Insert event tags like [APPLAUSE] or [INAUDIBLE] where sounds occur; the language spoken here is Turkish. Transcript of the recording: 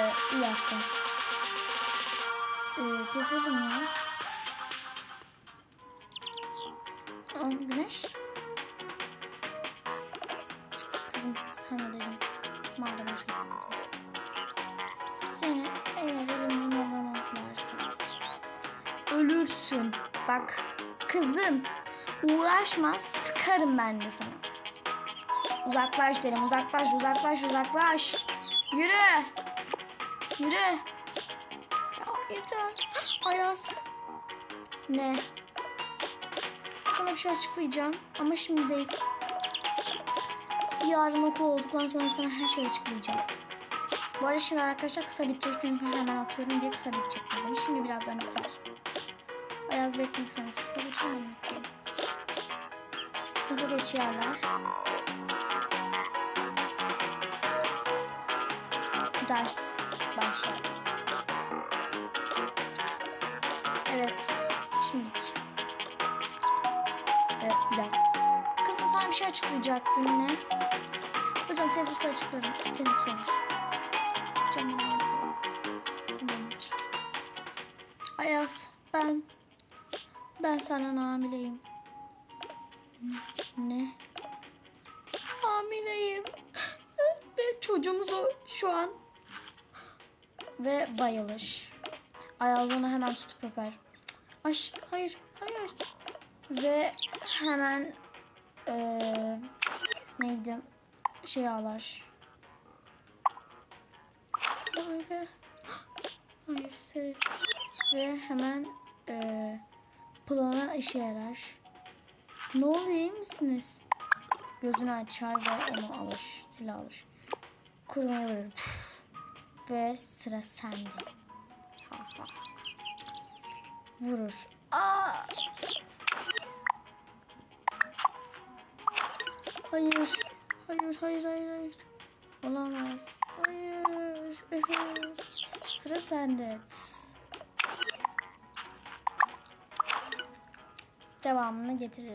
Ee, bir dakika. Ee, gezelim ya. Aa, güneş. Kızım sana dedim. Madem hoş gideceğiz. Seni eğer elimden alamazlarsa ölürsün. Bak kızım uğraşma sıkarım ben de sana. Uzaklaş dedim uzaklaş uzaklaş uzaklaş. Yürü. Yürü. Tamam yeter. Ayaz. Ne? Sana bir şey açıklayacağım ama şimdi değil. Yarın okul olduktan sonra sana her şeyi açıklayacağım. Bu arada şimdi arkadaşlar kısa bitecek çünkü hemen atıyorum diye kısa bitecek. Yani şimdi birazdan biter. Ayaz beklesene sıfır geçelim mi? Sınıfa geçiyorlar. Ders başlar. Evet. Şimdi. Evet bir dakika. Kızım sana bir şey açıklayacaktın ne? Hocam teneffüste açıklarım. Teneffüs olur. Hocam. Tamamdır. Ayaz ben ben senden hamileyim. Ne? Hamileyim. Ve çocuğumuzu şu an ve bayılır. Ayaz onu hemen tutup öper. Ay hayır hayır. Ve hemen eee neydi? Şey ağlar. Böyle. Hayır sev. Ve hemen eee plana işe yarar. Ne oluyor iyi misiniz? Gözünü açar ve onu alır. Silah alır. Kurmaya vurur. Püf. Ve sıra sende. Vurur. Aa! Hayır. Hayır, hayır, hayır, hayır. Olamaz. Hayır. [LAUGHS] Sıra sende. Devamını getiririz.